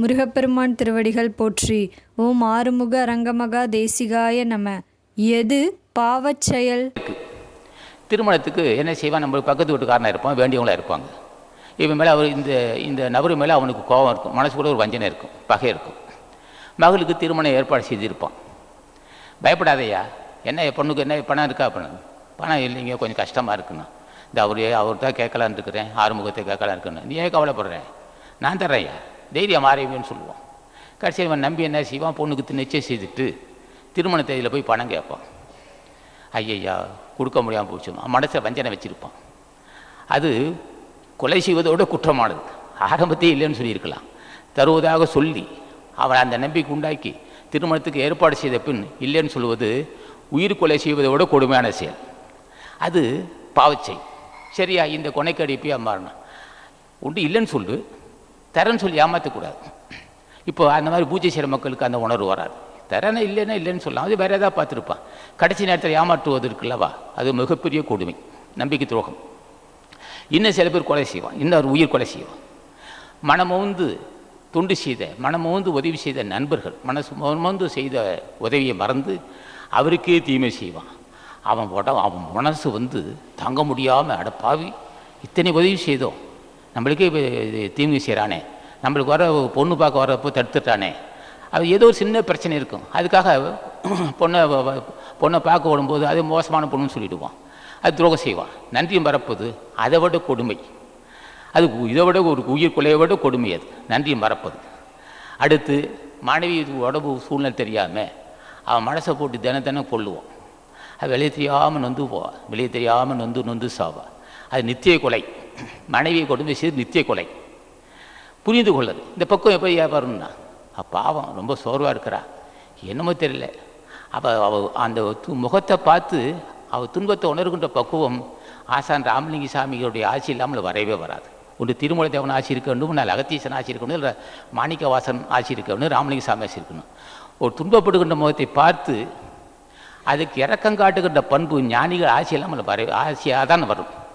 முருகப்பெருமான் திருவடிகள் போற்றி ஓம் ஆறுமுக அரங்கமகா தேசிகாய நம. எது பாவச் செயல்? திருமணத்துக்கு என்ன செய்வான்? நம்ம பக்கத்து வீட்டுக்காரனாக இருப்பான் வேண்டியவங்களாக இருப்பாங்க. இவன் மேலே அவர் இந்த இந்த நபர் மேலே அவனுக்கு கோபம் இருக்கும். மனசுக்குள்ள ஒரு வஞ்சனை இருக்கும் பகை இருக்கும். மகளுக்கு திருமணம் ஏற்பாடு செய்திருப்பான் பயப்படாதையா என்ன பொண்ணுக்கு என்ன பணம் இருக்கா? பணம். பணம் இல்லைங்க கொஞ்சம் கஷ்டமாக இருக்குண்ணா. இந்த அவர் அவர் தான் கேட்கலான்னு இருக்கிறேன் ஆறுமுகத்தை கேட்கலான்னு இருக்குன்னு நீ ஏன் கவலைப்படுறேன் நான் தர்றேன்யா. தைரியம் மாறிவேன்னு சொல்லுவான் கடைசியில் இவன் நம்பி என்ன செய்வான்? பொண்ணுக்கு நிச்சயம் செய்துட்டு திருமண தேதியில் போய் பணம் கேட்பான். ஐயையா கொடுக்க முடியாமல் போச்சு. மனசை வஞ்சனை வச்சுருப்பான். அது கொலை செய்வதோட குற்றமானது. ஆரம்பத்தே இல்லைன்னு சொல்லியிருக்கலாம். தருவதாக சொல்லி அவன் அந்த நம்பிக்கை உண்டாக்கி திருமணத்துக்கு ஏற்பாடு செய்த பின் இல்லைன்னு சொல்வது உயிர் கொலை செய்வதை விட கொடுமையான செயல். அது பாவச்செய் சரியா இந்த கொனைக்கடி போய் மாறணும். உண்டு இல்லைன்னு சொல்லு. தரேன்னு சொல்லி ஏமாற்றக்கூடாது இப்போ அந்த மாதிரி பூஜை செய்கிற மக்களுக்கு அந்த உணர்வு வராது. தரேன்னா இல்லைன்னா இல்லைன்னு சொல்லலாம். அது வேறு ஏதாவது பார்த்துருப்பான் கடைசி நேரத்தில் ஏமாற்றுவது இருக்குல்லவா அது மிகப்பெரிய கொடுமை. நம்பிக்கை துரோகம். இன்னும் சில பேர் கொலை செய்வான். இன்னொரு உயிர் கொலை செய்வான். மனமோந்து தொண்டு செய்த மனமோந்து உதவி செய்த நண்பர்கள் மனசு மனமோந்து செய்த உதவியை மறந்து அவருக்கே தீமை செய்வான். அவன் உட அவன் மனசு வந்து தங்க முடியாமல் அடப்பாவி. இத்தனை உதவி செய்தோம். நம்மளுக்கே இப்போ இது செய்கிறானே நம்மளுக்கு வர பொண்ணு பார்க்க வரப்போ தடுத்துட்டானே. அது ஏதோ ஒரு சின்ன பிரச்சனை இருக்கும். அதுக்காக பொண்ணை பொண்ணை பார்க்க விடும்போது அது மோசமான பொண்ணுன்னு சொல்லிடுவான். அது துரோகம் செய்வான். நன்றியும் மறப்பது அதை விட கொடுமை. அது இதை விட ஒரு உயிர் கொலையை விட கொடுமை அது. நன்றியும் மறப்பது அடுத்து மனைவி உடம்பு சூழ்நிலை தெரியாமல் அவன் மனசை போட்டு தினம் தினம் கொள்ளுவான் அது வெளியே தெரியாமல் நொந்து போவான் வெளியே தெரியாமல் நொந்து நொந்து சாவா. அது நித்திய கொலை. மனைவியை கொடுமை செய்து நித்திய கொலை. புரிந்து கொள்ளது. இந்த பக்கம் எப்போ வியாபாரம்னா? அவ பாவம். ரொம்ப சோர்வாக இருக்கிறா. என்னமோ தெரியல. அப்போ அவ அந்த து- முகத்தை பார்த்து அவள் துன்பத்தை உணர்கின்ற பக்குவம் ஆசான் ராமலிங்க சாமிகளுடைய ஆட்சி இல்லாமல் வரவே வராது. ஒன்று திருமலை தேவன் ஆட்சி இருக்க வேண்டும் இல்லை அகத்தீசன் ஆட்சி இருக்கணும் இல்லை மாணிக்கவாசன் ஆட்சி இருக்க வேண்டும் ராமலிங்க சாமி ஆட்சி இருக்கணும். ஒரு துன்பப்படுகின்ற முகத்தை பார்த்து அதுக்கு இறக்கம் காட்டுகின்ற பண்பு ஞானிகள் ஆட்சி இல்லாமல் வர ஆட்சியாக தான் வரும்.